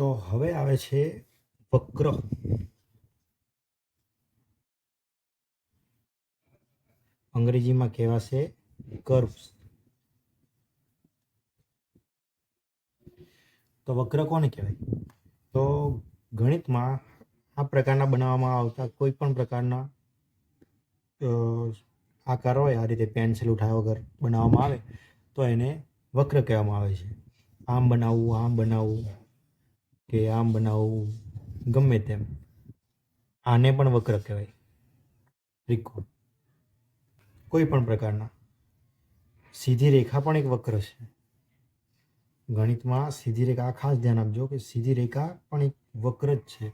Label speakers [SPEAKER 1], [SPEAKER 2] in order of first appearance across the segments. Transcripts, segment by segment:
[SPEAKER 1] તો હવે આવે છે વક્ર અંગ્રેજીમાં કહેવાશે કર્વ્સ તો વક્ર કોને કહેવાય? તો ગણિતમાં આ પ્રકારના બનાવવામાં આવતા કોઈ પણ પ્રકારના આકાર હોય, આ રીતે પેન્સિલ ઉઠાવ્યા વગર બનાવવામાં આવે, તો એને વક્ર કહેવામાં આવે છે. આમ બનાવવું આમ બનાવવું. કે આમ બનાવવું ગમે તેમ. આને પણ વક્ર કહેવાય. ત્રિકોણ. કોઈ પણ પ્રકારના. સીધી રેખા પણ એક વક્ર છે. ગણિતમાં સીધી રેખા, આ ખાસ ધ્યાન આપજો કે સીધી રેખા પણ એક વક્ર જ છે.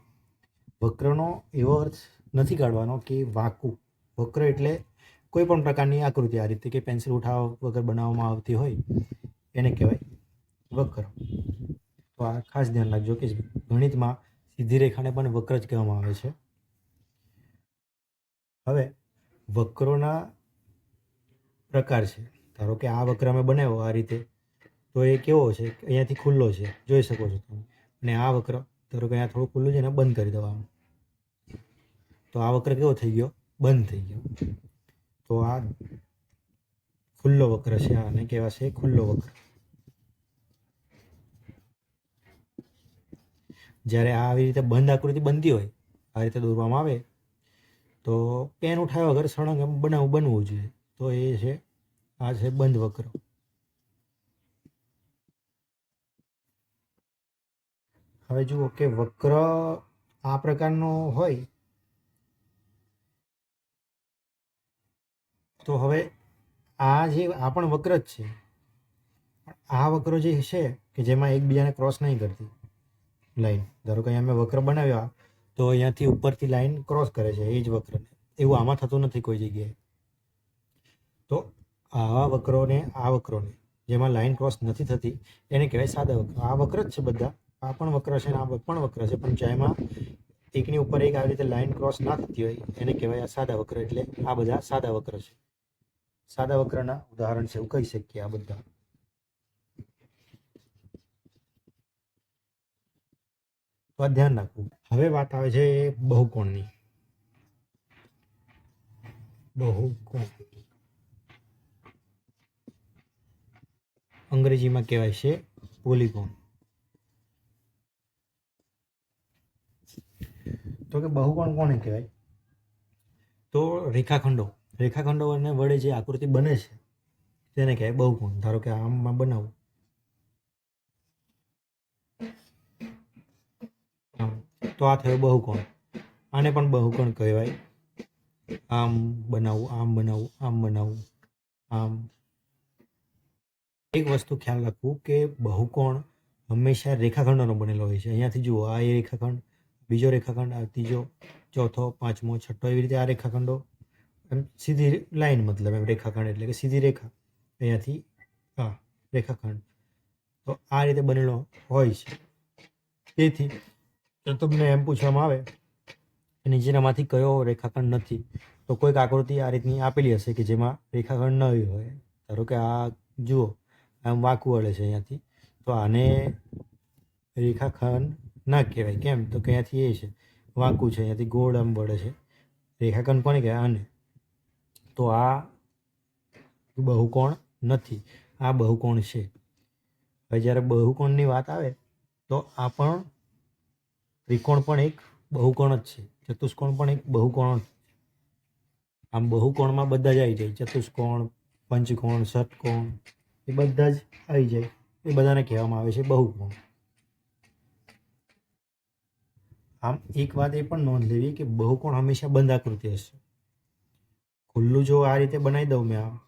[SPEAKER 1] વક્રનો એવો અર્થ નથી કાઢવાનો કે વાંકું. વક્ર એટલે કોઈ પણ પ્રકારની આકૃતિ. આ રીતે કે પેન્સિલ ઉઠાવવા વગર બનાવવામાં આવતી હોય, એને કહેવાય વક્ર. તો આ ખાસ ધ્યાન રાખજો કે ગણિતમાં સીધી રેખાને પણ વક્ર જ કહેવામાં આવે છે. હવે વક્રોના પ્રકાર છે. ધારો કે આ વક્ર અમે બનાવ્યો આ રીતે, તો એ કેવો છે? અહીંયાથી ખુલ્લો છે. જોઈ શકો છો તમે. અને આ વક્ર, ધારો કે અહીંયા થોડું ખુલ્લું છે ને, બંધ કરી દેવાનું તો આ વક્ર કેવો થઈ ગયો? બંધ થઈ ગયો. તો આ ખુલ્લો વક્ર છે, આને કહેવાશે ખુલ્લો વક્ર. જ્યારે આ આવી રીતે બંધ આકૃતિ બનતી હોય, આ રીતે દોરવામાં આવે, તો પેન ઉઠાવ્યા વગર સળંગ એમ બનાવવું બનવું જોઈએ. તો એ છે, આ છે બંધ વક્ર. હવે જુઓ કે વક્ર આ પ્રકારનો હોય, તો હવે આ જે, આ પણ વક્ર જ છે. આ વક્રો જે છે, કે જેમાં એકબીજાને ક્રોસ નહીં કરતી. લાઈન ધારો કે અહીંયા મેં વક્ર બનાવ્યા, તો અહીંયાથી ઉપરથી લાઈન ક્રોસ કરે છે, એ જ વક્રને. એવું આમાં થતું નથી કોઈ જગ્યાએ. તો આવા વક્રોને, આ વક્રોને, જેમાં લાઈન ક્રોસ નથી થતી, એને કહેવાય સાદા વક્ર. આ વક્ર જ છે બધા. આ પણ વક્ર છે આ પણ વક્ર છે, પણ જેમાં એકની ઉપર એક આવી રીતે લાઈન ક્રોસ ના થતી હોય, એને કહેવાય આ સાદા વક્ર, એટલે આ બધા સાદા વક્ર છે. સાદા વક્રના ઉદાહરણ છે, એવું કહી શકીએ આ બધા. આ ધ્યાન રાખવું. હવે વાત આવે છે બહુકોણની. બહુકોણ. અંગ્રેજીમાં કહેવાય છે પોલીકોણ. તો કે બહુકોણ કોને કહેવાય? તો રેખાખંડો. રેખાખંડો અને વડે જે આકૃતિ બને છે, તેને કહેવાય બહુકોણ. ધારો કે આમમાં બનાવું. તો આ થયો બહુકોણ. આને પણ બહુકોણ કહેવાય. આમ બનાવવું આમ બનાવવું આમ બનાવવું આમ. એક વસ્તુ ખ્યાલ રાખવું કે બહુકોણ હંમેશા રેખાખંડોનો બનેલો હોય છે. અહીંયાથી જુઓ, આ એ રેખાખંડ, બીજો રેખાખંડ, આ ત્રીજો, ચોથો, પાંચમો, છઠ્ઠો એવી રીતે આ રેખાખંડો. એમ સીધી લાઈન મતલબ એમ રેખાખંડ એટલે કે સીધી રેખા. અહીંયાથી, હા, રેખાખંડ. તો આ રીતે બનેલો હોય છે. તેથી જો તમને એમ પૂછવામાં આવે કે નીચેનામાંથી કયો રેખાખંડ નથી, તો કોઈક આકૃતિ આ રીતની આપેલી હશે કે જેમાં રેખાખંડ ન હોય. ધારો કે આ જુઓ, આમ વાંકું વળે છે અહીંયાથી. તો આને રેખાખંડ ના કહેવાય. કેમ? તો કે અહીંયાથી એ છે, વાંકું છે, અહીંયાથી ગોળ આમ વળે છે. રેખાખંડ પણ કહેવાય? આને. તો આ બહુકોણ નથી. આ બહુકોણ છે. હવે જ્યારે બહુકોણની વાત આવે, તો આ પણ ત્રિકોણ પણ એક બહુકોણ જ છે. ચતુષ્કોણ પણ એક બહુકોણ. આમ બહુકોણમાં બધા જ આવી જાય. ચતુષ્કોણ, પંચકોણ, ષટકોણ, એ બધા જ આવી જાય. એ બધાને કહેવામાં આવે છે બહુકોણ. આમ એક વાત એ પણ નોંધ લેવી કે બહુકોણ હંમેશા બંધ આકૃતિ હશે. ખુલ્લું જો આ રીતે બનાવી દઉં મેં આમ,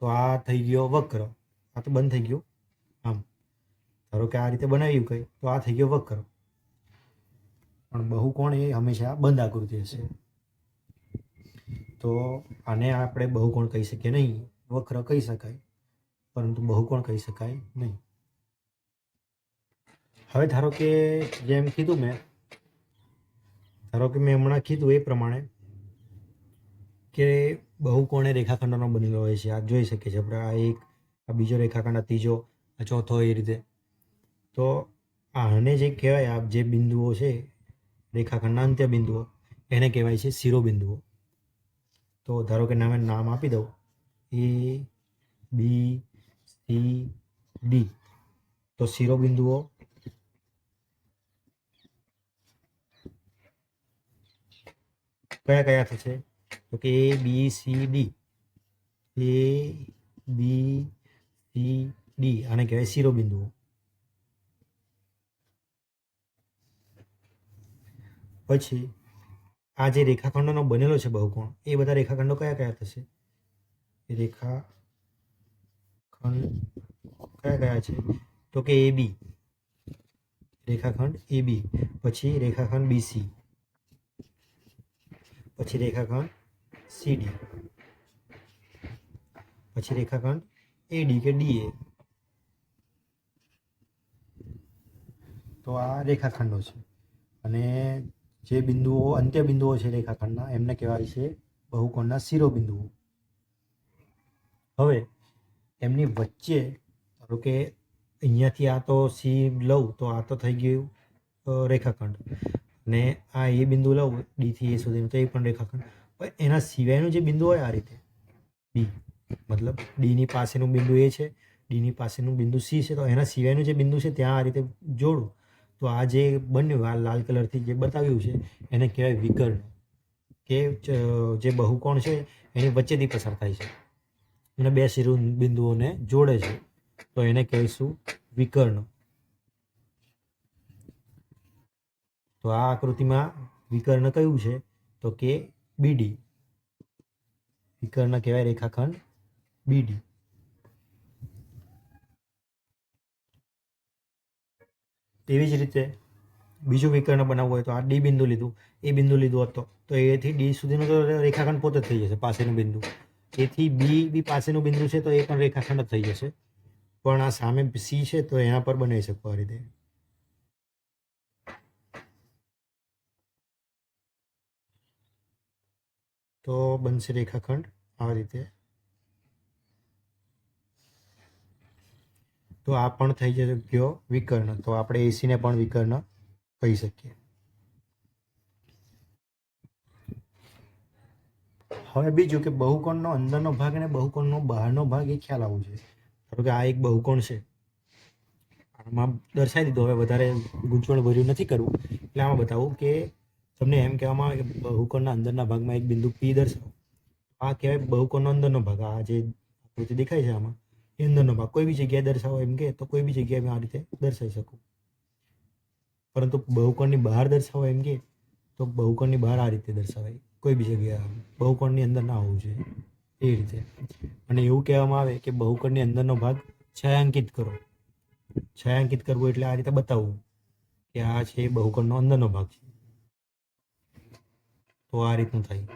[SPEAKER 1] તો આ થઈ ગયો વક્ર. આ તો બંધ થઈ ગયું. આમ, ધારો કે આ રીતે બનાવ્યું કંઈ, તો આ થઈ ગયો વક્ર. પણ બહુકોણ એ હંમેશા બંધ આકૃતિ હશે. તો આને આપણે બહુકોણ કહી શકીએ નહીં. વક્ર કહી શકાય, પરંતુ બહુકોણ કહી શકાય નહીં. હવે ધારો કે જેમ કીધું મેં, ધારો કે મેં હમણાં કીધું એ પ્રમાણે કે બહુકોણે રેખાખંડનો બનેલો હોય છે. આ જોઈ શકીએ છીએ આપણે આ એક, આ બીજો રેખાખંડ, આ ત્રીજો, આ ચોથો એ રીતે. તો આને જે કહેવાય આ જે બિંદુઓ છે રેખાખંડના અંત્ય બિંદુઓ. એને કહેવાય છે શિરોબિંદુઓ. તો ધારો કે નામે નામ આપી દઉં. A, B, C, D. તો શિરોબિંદુઓ કયા કયા થશે? તો કે A, B, C, D. A, B, C, D. આને કહેવાય શિરોબિંદુઓ. પછી આ જે રેખાખંડોનો બનેલો છે બહુકોણ, એ બધા રેખાખંડો કયા કયા થશે? રેખા ખંડ કયા કયા છે? તો કે એ બી. રેખાખંડ એ બી. પછી રેખાખંડ બીસી પછી રેખાખંડ સીડી પછી રેખાખંડ એડી કે ડીએ તો આ રેખાખંડો છે. અને જે બિંદુઓ અંત્ય બિંદુઓ છે રેખાખંડના, એમને કહેવાય છે બહુકોણના શિરોબિંદુઓ. હવે એમની વચ્ચે, ધારો કે અહીંયાથી આ તો સી લઉં, તો આ તો થઈ ગયું રેખાખંડ. ને આ એ બિંદુ લઉં ડીથી એ સુધીનું, તો એ પણ રેખાખંડ. પણ એના સિવાયનું જે બિંદુ હોય આ રીતે, ડી. મતલબ ડીની પાસેનું બિંદુ એ છે, ડીની પાસેનું બિંદુ સી છે, તો એના સિવાયનું જે બિંદુ છે, ત્યાં આ રીતે જોડું. તો આ જે બન્યું આ લાલ કલરથી જે બતાવ્યું છે, એને કહેવાય વિકર્ણ. કે જે બહુકોણ છે, એની વચ્ચેથી પસાર થાય છે. અને બે શિરો બિંદુઓને જોડે છે. તો એને કહીશું વિકર્ણ. તો આ આકૃતિમાં વિકર્ણ કયું છે? તો કે બીડી. વિકર્ણ કહેવાય રેખાખંડ બીડી. તેવી જ રીતે બીજું વિકર્ણ બનાવવું હોય તો આ ડી બિંદુ લીધું, એ બિંદુ લીધું હતો તો. એથી ડી સુધીનું તો રેખાખંડ પોતે થઈ જશે પાસેનું બિંદુ. એથી બી બી પાસેનું બિંદુ છે તો એ પણ રેખાખંડ જ થઈ જશે. પણ આ સામે સી છે તો એના પર બનાવી શકો આ રીતે. તો બનશે રેખાખંડ આ રીતે. તો આ પણ થઈ જશે ગયો વિકર્ણ. તો આપણે એસીને પણ વિકર્ણ કહી શકીએ. હવે બીજું કે બહુકોણનો અંદરનો ભાગ અને બહુકોણનો બહારનો ભાગ એ ખ્યાલ આવવો જોઈએ. ધારો કે આ એક બહુકોણ છે. આમાં દર્શાવી દીધું, હવે વધારે ગૂંચવણ ભર્યું નથી કરવું. એટલે આમાં બતાવું કે તમને એમ કહેવામાં આવે કે બહુકોણના અંદરના ભાગમાં એક બિંદુ પી દર્શાવો. આ કહેવાય બહુકોણનો અંદરનો ભાગ. આ જે આકૃતિ દેખાય છે આમાં એ અંદરનો ભાગ. કોઈ બી જગ્યાએ દર્શાવો એમ કે તો કોઈ બી જગ્યાએ આ રીતે દર્શાવી શકું. પરંતુ બહુકોણની બહાર દર્શાવો એમ કે તો બહુકોણની બહાર આ રીતે દર્શાવાય. કોઈ બી જગ્યાએ બહુકોણની અંદર ના હોવું જોઈએ. એ રીતે. અને એવું કહેવામાં આવે કે બહુકોણની અંદરનો ભાગ છાયાંકિત કરો. છાયાંકિત કરવું એટલે આ રીતે બતાવવું કે આ છે બહુકોણનો અંદરનો ભાગ છે. તો આ રીતનું થાય.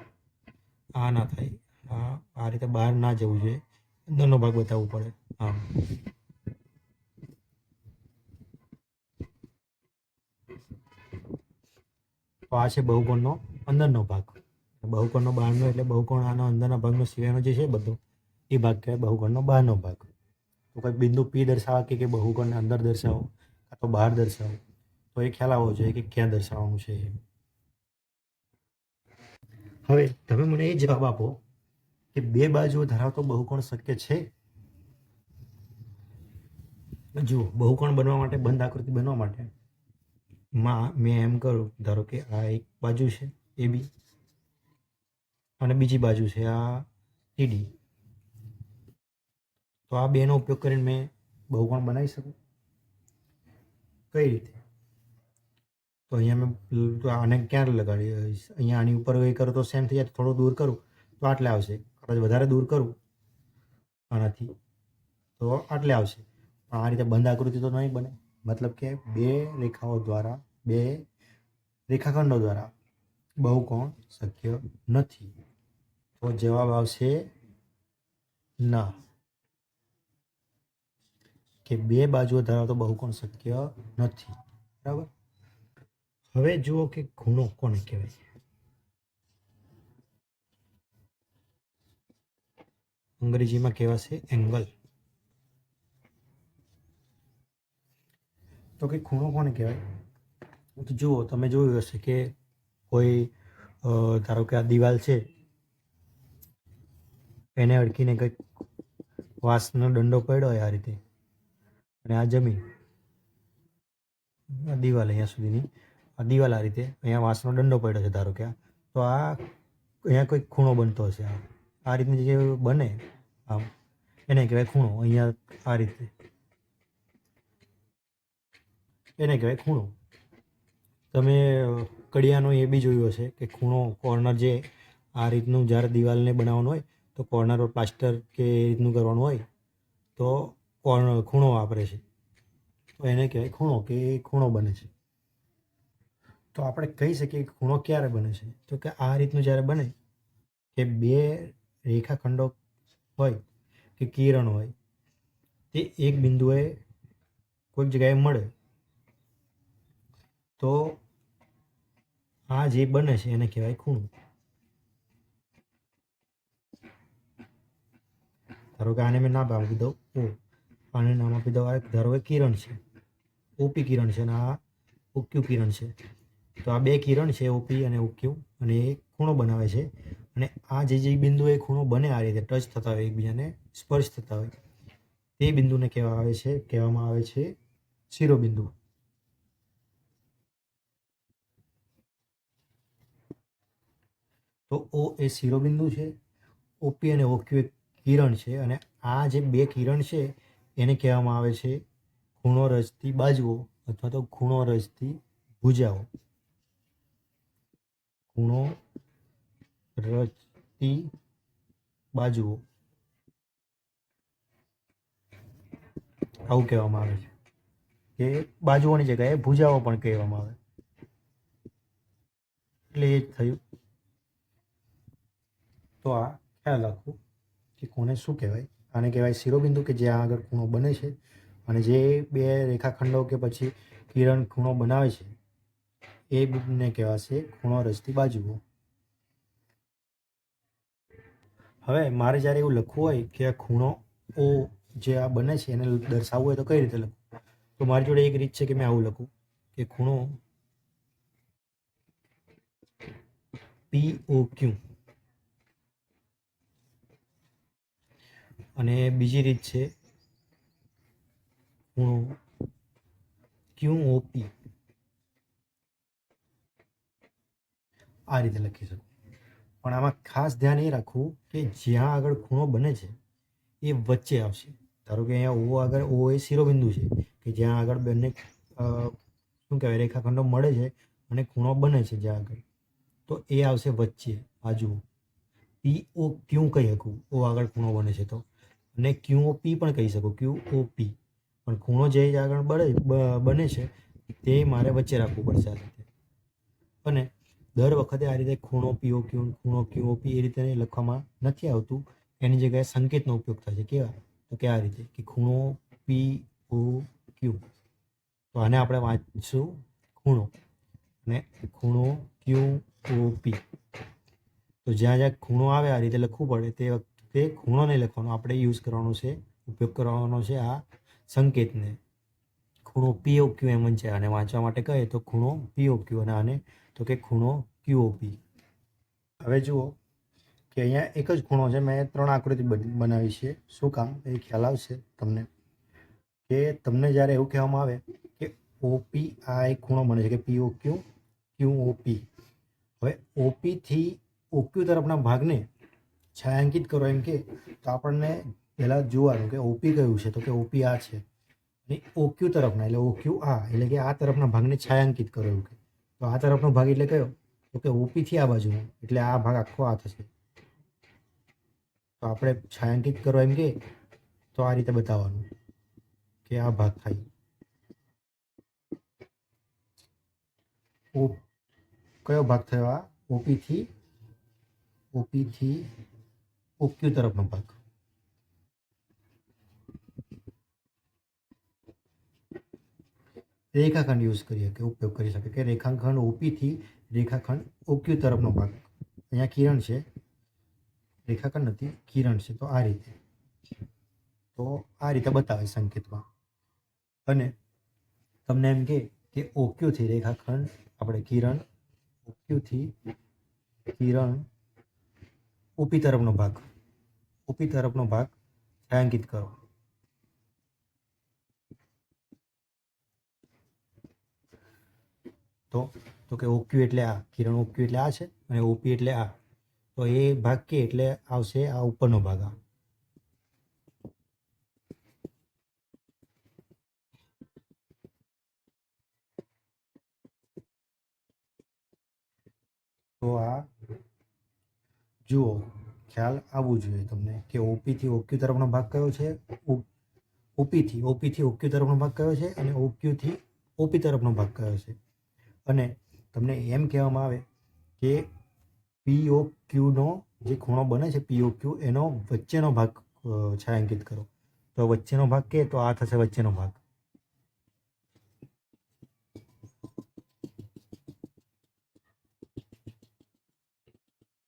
[SPEAKER 1] આ ના થાય. આ આ રીતે બહાર ના જવું જોઈએ. અંદરનો ભાગ બતાવવો પડે. હા. તો આ છે બહુકોણનો અંદરનો ભાગ. બહુકોણનો બહારનો એટલે બહુકોણ આનો અંદરના ભાગનો સિવાયનો જે છે બધો, એ ભાગ કહેવાય બહુકોણનો બહારનો ભાગ. તો કંઈક બિંદુ પી દર્શાવવા કે બહુકોણને અંદર દર્શાવો, કાં તો બહાર દર્શાવો. તો એ ખ્યાલ આવવો જોઈએ કે ક્યાં દર્શાવવાનું છે હવે તમે મને એ જવાબ આપો કે બે બાજુઓ ધરાવતો બહુકોણ શક્ય છે? જુઓ, બહુકોણ બનવા માટે, બંધ આકૃતિ બનવા માટે માં, મેં એમ કરું ધારો કે આ એક બાજુ છે, એ બી. અને બીજી બાજુ છે આ ઈડી તો આ બેનો ઉપયોગ કરીને મેં બહુકોણ બનાવી શકું? કઈ રીતે? તો અહીંયા મેં આને ક્યાં લગાડી, અહીંયા આની ઉપર એ કરું તો સેમ થઈ જાય થોડું દૂર કરું, તો આટલે આવશે. કદાચ વધારે દૂર કરું આનાથી, તો આટલે આવશે. પણ આ રીતે બંધ આકૃતિ તો નહીં બને. મતલબ કે બે રેખાઓ દ્વારા, બે રેખાખંડો દ્વારા બહુકોણ શક્ય નથી. તો જવાબ આવશે ના. કે બે બાજુઓ ધરાવતો બહુકોણ શક્ય નથી. બરાબર? હવે જુઓ કે ખૂણો કોને કહેવાય? અંગ્રેજીમાં કહેવાશે એંગલ. તો કે ખૂણો કોને કહેવાય? તો જુઓ, તમે જોયું હશે કે કોઈ ધારો કે આ દિવાલ છે, એને અડકીને કંઈક વાંસનો દંડો પડ્યો હોય આ રીતે. અને આ જમીન, આ દિવાલ અહીંયા સુધીની, આ દિવાલ આ રીતે અહીંયા વાંસનો દંડો પડ્યો છે ધારો કે તો આ અહીંયા કોઈ ખૂણો બનતો હશે આ. આ રીતની જે બને, આમ એને કહેવાય ખૂણો, અહીંયા આ રીતે. એને કહેવાય ખૂણો. તમે કડિયાનો એ બી જોયું હશે કે ખૂણો કોર્નર જે આ રીતનું જ્યારે દિવાલને બનાવવાનું હોય, તો કોર્નર પર પ્લાસ્ટર કે એ રીતનું કરવાનું હોય, તો કોર્નર, ખૂણો વાપરે છે. તો એને કહેવાય ખૂણો કે એ ખૂણો બને છે. તો આપણે કહી શકીએ કે ખૂણો ક્યારે બને છે? તો કે આ રીતનું જ્યારે બને કે બે રેખાખંડો હોય કે કિરણ હોય, તે એક બિંદુએ કોઈક જગ્યાએ મળે, તો આ જે બને છે એને કહેવાય ખૂણો. ધારો કે આને મેં નામ આપી દઉં, ઓ, આને નામ આપી દઉં, આ ધારો કે કિરણ છે, ઓપી કિરણ છે અને આ ઓક્યુ કિરણ છે. તો આ બે કિરણ છે, ઓપી અને ઓક્યુ અને એ ખૂણો બનાવે છે. અને આ જે જે બિંદુએ ખૂણો બને આ રીતે ટચ થતા હોય એકબીજાને, સ્પર્શ થતા હોય, તે બિંદુને કહેવા આવે છે, કહેવામાં આવે છે શિરોબિંદુ. તો ઓ એ શિરોબિંદુ છે ઓપી અને ઓક્યુ એક કિરણ છે અને આ જે બે કિરણ છે એને કહેવામાં આવે છે ખૂણો રચતી બાજુઓ અથવા તો ખૂણો રચતી ભુજાઓ ખૂણો રચતી બાજુઓ આવું કહેવામાં આવે છે. કે બાજુઓની જગ્યાએ ભુજાઓ પણ કહેવામાં આવે. એટલે એ જ થયું. તો આ ખ્યાલ રાખવું કે કોને શું કહેવાય? આને કહેવાય શિરોબિંદુ કે જ્યાં આગળ ખૂણો બને છે અને જે બે રેખાખંડો કે પછી કિરણ ખૂણો બનાવે છે, એ ને કહેવાશે ખૂણો રચતી બાજુઓ હવે મારે જ્યારે એવું લખવું હોય કે આ ખૂણો ઓ જે આ બને છે એને દર્શાવવું હોય તો કઈ રીતે લખવું? તો મારી જોડે એક રીત છે કે મેં આવું લખું કે ખૂણો પી ઓ ક્યુ અને બીજી રીત છે ખૂણો ક્યુ ઓપી આ રીતે લખી શકું. પણ આમાં ખાસ ધ્યાન એ રાખવું કે જ્યાં આગળ ખૂણો બને છે, એ વચ્ચે આવશે. ધારો કે અહીંયા ઓ આગળ, ઓ એ શિરોબિંદુ છે, કે જ્યાં આગળ બંને શું કહેવાય, રેખાખંડો મળે છે અને ખૂણો બને છે જ્યાં આગળ, તો એ આવશે વચ્ચે, બાજુ. પી, ઓ, ક્યુ કહી શકું, ઓ આગળ ખૂણો બને છે તો. અને ક્યુ, ઓ, પી પણ કહી શકું, ક્યુ, ઓ, પી. પણ ખૂણો જે આગળ બને બને છે, તે મારે વચ્ચે રાખવું પડશે આ રીતે. અને દર વખતે આ રીતે ખૂણો પીઓ ક્યુ, ખૂણો ક્યુ, પી એ રીતે લખવામાં નથી આવતું. એની જગ્યાએ સંકેતનો ઉપયોગ થાય છે. કેવા તો કે આ રીતે કે ખૂણો પી, ઓ, ક્યુ. તો આને આપણે વાંચશું. ખૂણો અને ખૂણો ક્યુ, ઓ, પી. તો જ્યાં જ્યાં ખૂણો આવે આ રીતે લખવું પડે તે વખતે ખૂણો નહીં લખવાનો. આપણે યુઝ કરવાનો છે, ઉપયોગ કરવાનો છે આ સંકેતને. ખૂણો પીઓ ક્યુ એમ છે અને વાંચવા માટે કહે તો ખૂણો પીઓ ક્યુ અને આને તો કે ખૂણો ક્યુઓપી હવે જુઓ કે અહીંયા એક જ ખૂણો છે. મેં ત્રણ આકૃતિ બન- બનાવી છે. શું કામ? એ ખ્યાલ આવશે તમને. કે તમને જ્યારે એવું કહેવામાં આવે કે ઓપી આ એક ખૂણો બને છે કે પીઓ ક્યુ ક્યુ ઓપી હવે ઓપીથી ઓક્યુ તરફના ભાગને છાયાંકિત કરો એમ કે તો આપણને પહેલાં જોવાનું કે ઓપી કયું છે? તો કે ઓપી આ છે. અને ઓક્યુ તરફના, એટલે ઓક્યુ આ, એટલે કે આ તરફના ભાગને છાયાંકિત કરો એવું કે. તો આ તરફનો ભાગ એટલે કયો? તો કે ઓપીથી આ બાજુ એટલે આ ભાગ આખો આ થશે. તો આપણે છાયાંકિત કરો એમ કે, તો આ રીતે બતાવવાનું કે આ ભાગ થાય. ઓ કયો ભાગ થયો આ? ઓપીથી ઓપીથી ઓક્યુ તરફનો ભાગ. રેખાખંડ યુઝ કરીએ કે ઉપયોગ કરી શકે કે રેખાખંડ ઓપીથી રેખાખંડ ઓક્યુ તરફનો ભાગ. અહીંયા કિરણ છે. રેખાખંડ નથી, કિરણ છે. તો આ રીતે. તો આ રીતે બતાવે સંકેતમાં. અને તમને એમ કે કે ઓક્યુથી રેખાખંડ, આપણે કિરણ ઓક્યુથી કિરણ ઓપી તરફનો ભાગ. ઓપી તરફનો ભાગ છાંકિત કરો. તો તો કે ઓક્યુ એટલે આ, કિરણ ઓક્યુ એટલે આ છે અને ઓપી એટલે આ. તો એ ભાગ કે એટલે આવશે આ ઉપરનો ભાગ આ. તો આ, જુઓ, ખ્યાલ આવવું જોઈએ તમને કે ઓપીથી ઓક્યુ તરફનો ભાગ કયો છે? ઓપીથી ઓપીથી ઓક્યુ તરફનો ભાગ કયો છે? અને ઓક્યુથી ઓપી તરફનો ભાગ કયો છે? અને તમને એમ કહેવામાં આવે કે પીઓ ક્યુનો જે ખૂણો બને છે પીઓ ક્યુ એનો વચ્ચેનો ભાગ અ, છાંયાંકિત કરો. તો વચ્ચેનો ભાગ કે તો આ થશે વચ્ચેનો ભાગ.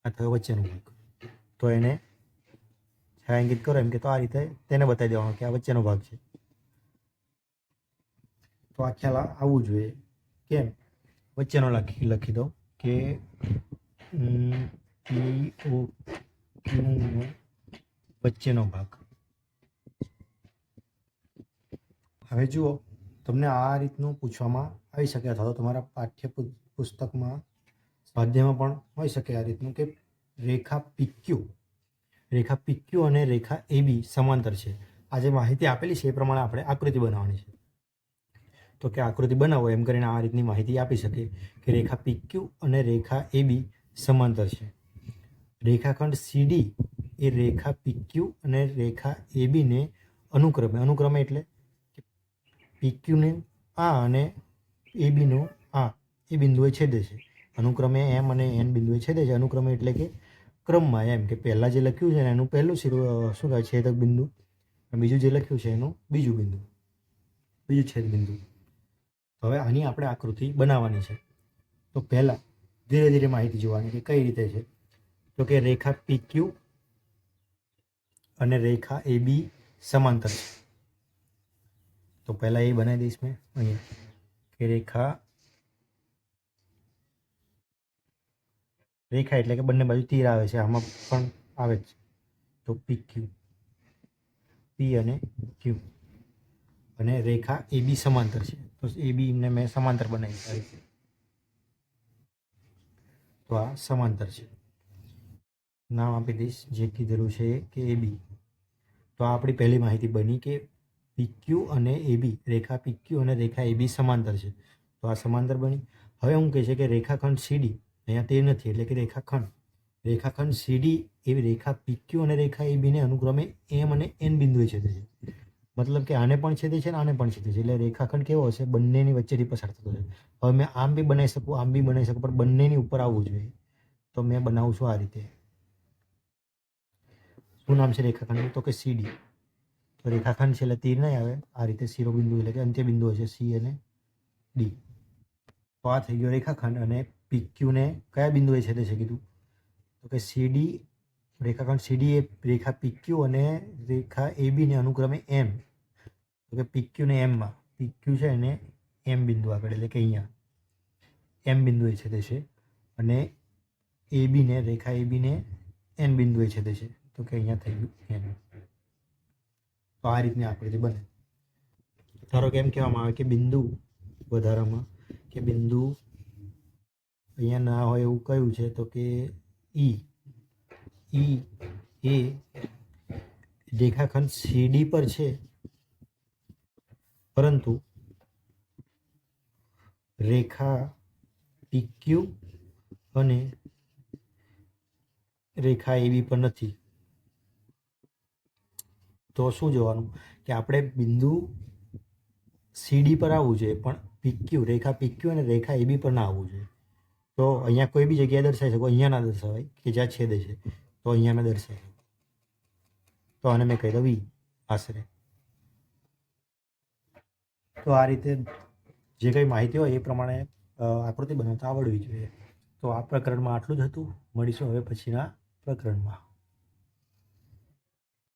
[SPEAKER 1] આ થયો વચ્ચેનો ભાગ. તો એને છાયાંકિત કરો એમ કે તો આ રીતે તેને બતાવી દેવાનો કે આ વચ્ચેનો ભાગ છે. તો આ ખ્યાલ આવવું જોઈએ. કેમ? વચ્ચેનો લખી લખી દો કે પી ઓ વચ્ચેનો ભાગ. હવે જુઓ, તમને આ રીતનું પૂછવામાં આવી શકે અથવા તો તમારા પાઠ્ય પુસ્તકમાં, સ્વાધ્યાયમાં પણ હોઈ શકે આ રીતનું કે રેખા પીક્યુ રેખા પીક્યુ અને રેખા એબી સમાંતર છે. આ જે માહિતી આપેલી છે, એ પ્રમાણે આપણે આકૃતિ બનાવવાની છે. તો કે આકૃતિ બનાવો એમ કરીને આ રીતની માહિતી આપી શકે કે રેખા પીક્યુ અને રેખા એબી સમાંતર છે. રેખાખંડ સીડી એ રેખા પીક્યુ અને રેખા એબીને અનુક્રમે અનુક્રમે એટલે પીક્યુને આ અને એબીનો આ એ બિંદુએ છેદે છે. અનુક્રમે એમ અને એન બિંદુએ છેદે છે. અનુક્રમે એટલે કે ક્રમમાં એમ કે પહેલાં જે લખ્યું છે ને એનું પહેલું શિરો શું કહેવાય છેદક બિંદુ બીજું જે લખ્યું છે એનું બીજું બિંદુ બીજું છેદ બિંદુ. હવે આની આપણે આકૃતિ બનાવવાની છે. તો પહેલાં ધીરે ધીરે માહિતી જોવાની કે કઈ રીતે છે. તો કે રેખા પીક્યુ અને રેખા એ બી સમાંતર છે. તો પહેલાં એ બનાવી દઈશ મેં અહીંયા. કે રેખા રેખા એટલે કે બંને બાજુ તીર આવે છે. આમાં પણ આવે જ તો પી ક્યુ પી અને ક્યુ અને રેખા એ બી સમાંતર છે. તો એ બીને મેં સમાંતર બનાવી આ રીતે તો આ સમાંતર છે. નામ આપી દઈશ જે કીધેલું છે કે એ બી. તો આ આપણી પહેલી માહિતી બની કે પીક્યુ અને એ બી રેખા પીક્યુ અને રેખા એ બી સમાંતર છે. તો આ સમાંતર બની. હવે હું કહે છે કે રેખાખંડ સીડી અહીંયા તે નથી એટલે કે રેખાખંડ. રેખાખંડ સીડી એવી રેખા પીક્યુ અને રેખા એબીને અનુક્રમે એમ અને એન બિંદુએ છેદે છે. મતલબ કે આને પણ છેદે છે ને આને પણ છેદે છે. એટલે રેખાખંડ કેવો હશે? બંનેની વચ્ચેથી પસાર થતો છે હવે મેં આમ બી બનાવી શકું, આમ બી બનાવી શકું, પણ બંનેની ઉપર આવવું જોઈએ. તો મેં બનાવું છું આ રીતે. શું નામ છે રેખાખંડ તો કે સીડી તો રેખાખંડ છે એટલે તીર નહીં આવે. આ રીતે શિરોબિંદુ એટલે કે અંત્ય બિંદુ હશે સી અને ડી તો આ થઈ ગયો રેખાખંડ અને પીક્યુને કયા બિંદુએ છેદે છે કીધું? તો કે સીડી રેખાખંડ સીડી એ રેખા પીક્યુ અને રેખા એબીને અનુક્રમે એમ તો કે પીક્યુને એમમાં પીક્યુ છે એને એમ બિંદુ આગળ, એટલે કે અહીંયા. એમ બિંદુએ છેદે છે અને એ બીને રેખા એબીને એન બિંદુએ છેદે છે તો કે અહીંયા થઈ ગયું એન તો આ રીતની આકૃતિ બને. ધારો કે એમ કહેવામાં આવે કે બિંદુ વધારામાં, કે બિંદુ અહીંયા ના હોય એવું કયું છે, તો કે ઈ ઈ એ રેખાખંડ સીડી પર છે. પરંતુ રેખા પીક્યુ અને રેખા એવી પણ નથી. તો શું જોવાનું? કે આપણે બિંદુ સીડી પર આવવું જોઈએ, પણ પીક્યુ, રેખા પીક્યુ અને રેખા એબી પર ના આવવું જોઈએ. તો અહીંયા કોઈ બી જગ્યાએ દર્શાવી શકો, અહીંયા ના દર્શાવાય, કે જ્યાં છેદે છે. તો અહીંયા મેં દર્શાવી તો આને મેં કહી દઉં આશરે. તો આ રીતે જે કંઈ માહિતી હોય એ પ્રમાણે આકૃતિ બનાવતા આવડવી જોઈએ. તો આ પ્રકરણમાં આટલું જ હતું. મળીશું હવે પછીના પ્રકરણમાં.